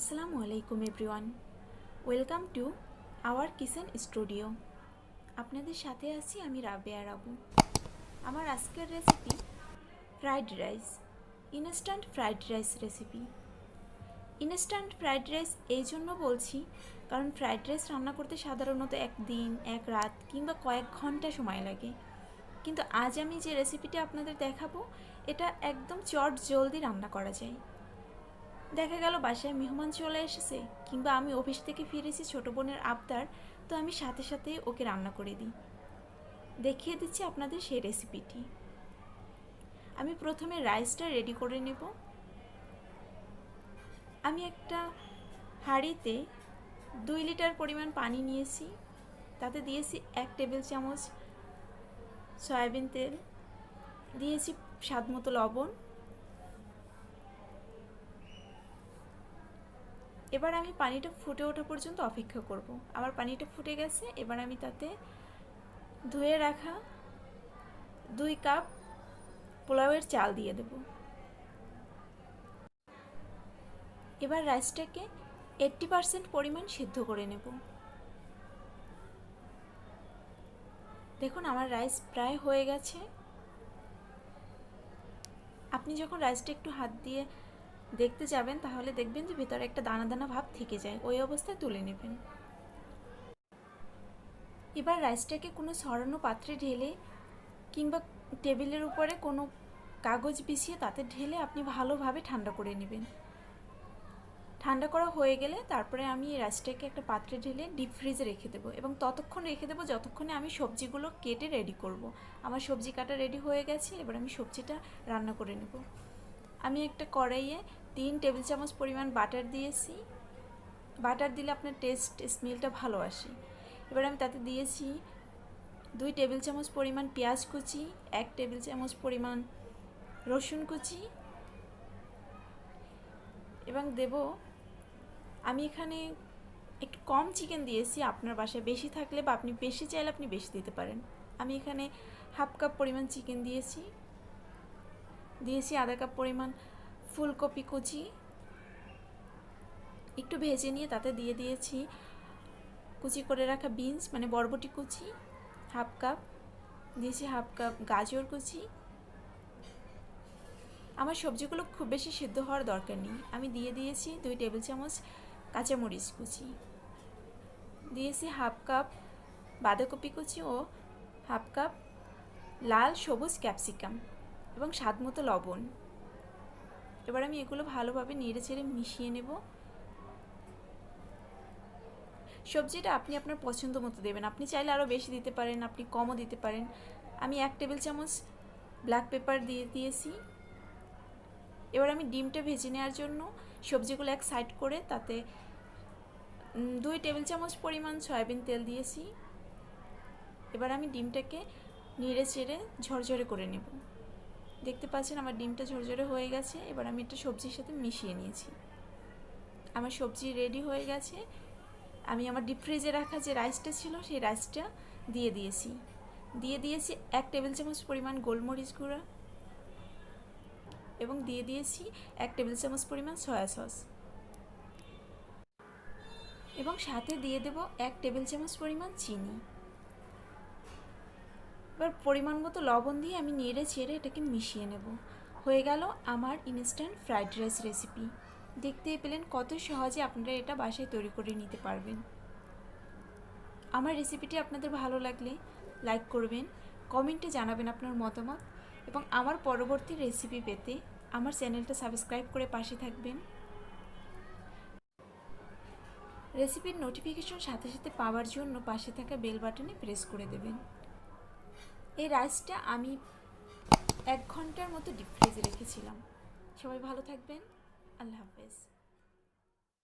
আসসালামু আলাইকুম everyone. Welcome to our kitchen studio. আপনাদের সাথে আছি আমি রাবেয়া রাবু। আমার আজকের recipe fried rice instant fried rice recipe instant fried rice এই জন্য বলছি, কারণ ফ্রাইড রাইস রান্না করতে সাধারণত এক দিন এক রাত কিংবা কয়েক ঘণ্টা সময় লাগে। কিন্তু আজ আমি যে রেসিপিটা আপনাদের দেখাবো, এটা একদম চট জলদি রান্না করা যায়। দেখা গেল বাসায় মেহমান চলে এসেছে, কিংবা আমি অফিস থেকে ফিরেছি ছোটো বোনের আবদার, তো আমি সাথে সাথে ওকে রান্না করে দিই। দেখিয়ে দিচ্ছি আপনাদের সেই রেসিপিটি আমি প্রথমে রাইসটা রেডি করে নেব। আমি একটা হাঁড়িতে দুই লিটার পরিমাণ পানি নিয়েছি, তাতে দিয়েছি এক টেবিল চামচ সয়াবিন তেল, দিয়েছি স্বাদ মতো লবণ এবার আমি পানিটা ফুটে ওঠা পর্যন্ত অপেক্ষা করব। আমার পানিটা ফুটে গেছে, এবার আমি তাতে ধুয়ে রাখা দুই কাপ পোলাওয়ের চাল দিয়ে দেব। এবার রাইসটাকে এইট্টি পারসেন্ট পরিমাণ সিদ্ধ করে নেব। দেখুন, আমার রাইস প্রায় হয়ে গেছে। আপনি যখন রাইসটা একটু হাত দিয়ে দেখতে যাবেন, তাহলে দেখবেন যে ভিতরে একটা দানা দানা ভাব থেকে যায়। ওই অবস্থায় তুলে নেবেন। এবার রাইসটাকে কোনো সরানো পাত্রে ঢেলে কিংবা টেবিলের উপরে কোনো কাগজ বিছিয়ে তাতে ঢেলে আপনি ভালোভাবে ঠান্ডা করে নেবেন। ঠান্ডা করা হয়ে গেলে তারপরে আমি রাইসটাকে একটা পাত্রে ঢেলে ডিপ ফ্রিজে রেখে দেবো এবং ততক্ষণ রেখে দেবো যতক্ষণে আমি সবজিগুলো কেটে রেডি করব। আমার সবজি কাটা রেডি হয়ে গেছে, এবার আমি সবজিটা রান্না করে নেব। আমি একটা কড়াইয়ে তিন টেবিল চামচ পরিমাণ বাটার দিয়েছি। বাটার দিলে আপনার টেস্ট স্মেলটা ভালো আসে। এবার আমি তাতে দিয়েছি দুই টেবিল চামচ পরিমাণ পেঁয়াজ কুচি, এক টেবিল চামচ পরিমাণ রসুন কুচি। এবং দেব, আমি এখানে একটু কম চিকেন দিয়েছি আপনার বাসায়। বেশি থাকলে বা আপনি বেশি চাইলে আপনি বেশি দিতে পারেন। আমি এখানে হাফ কাপ পরিমাণ চিকেন দিয়েছি। দিয়েছি আধা কাপ পরিমাণ ফুলকপি কুচি। একটু ভেজে নিয়ে তাতে দিয়ে দিয়েছি কুচি করে রাখা বিনস মানে বরবটি কুচি, হাফ কাপ। দিয়েছি হাফ কাপ গাজর কুচি। আমার সবজিগুলো খুব বেশি সিদ্ধ হওয়ার দরকার নেই। আমি দিয়ে দিয়েছি দুই টেবিল চামচ কাঁচামরিচ কুচি। দিয়েছি হাফ কাপ বাঁধাকপি কুচি ও হাফ কাপ লাল সবুজ ক্যাপসিকাম। এবং স্বাদ মতো লবণ। এবার আমি এগুলো ভালোভাবে নেড়ে চেড়ে মিশিয়ে নেব। সবজিটা আপনি আপনার পছন্দ মতো দেবেন। আপনি চাইলে আরও বেশি দিতে পারেন, আপনি কমও দিতে পারেন। আমি এক টেবিল চামচ ব্ল্যাক পেপার দিয়ে দিয়েছি। এবার আমি ডিমটা ভেজে নেওয়ার জন্য সবজিগুলো এক সাইড করে তাতে দুই টেবিল চামচ পরিমাণ সয়াবিন তেল দিয়েছি। এবার আমি ডিমটাকে নেড়ে চেড়ে ঝরঝরে করে নেব। দেখতে পাচ্ছেন আমার ডিমটা ঝরঝরে হয়ে গেছে, এবার আমি একটা সবজির সাথে মিশিয়ে নিয়েছি। আমার সবজি রেডি হয়ে গেছে। আমি আমার ডিপ ফ্রিজে রাখা যে রাইসটা ছিল, সেই রাইসটা দিয়ে দিয়েছি। দিয়ে দিয়েছি এক টেবিল চামচ পরিমাণ গোলমরিচ গুঁড়া এবং দিয়ে দিয়েছি এক টেবিল চামচ পরিমাণ সয়া সস এবং সাথে দিয়ে দেব এক টেবিল চামচ পরিমাণ চিনি। এবার পরিমাণ মতো লবণ দিয়ে আমি নেড়ে ছেড়ে এটাকে মিশিয়ে নেব। হয়ে গেল আমার ইনস্ট্যান্ট ফ্রাইড রাইস রেসিপি দেখতেই পেলেন কত সহজে আপনারা এটা বাসায় তৈরি করে নিতে পারবেন। আমার রেসিপিটি আপনাদের ভালো লাগলে লাইক করবেন কমেন্টে জানাবেন আপনার মতামত এবং আমার পরবর্তী রেসিপি পেতে আমার চ্যানেলটা সাবস্ক্রাইব করে পাশে থাকবেন। রেসিপির নোটিফিকেশন সাথে সাথে পাওয়ার জন্য পাশে থাকা বেল বাটনে প্রেস করে দেবেন। এই রাইসটা আমি এক ঘণ্টার মতো ডিপ ফ্রিজে রেখেছিলাম। সবাই ভালো থাকবেন। আল্লাহ হাফেজ।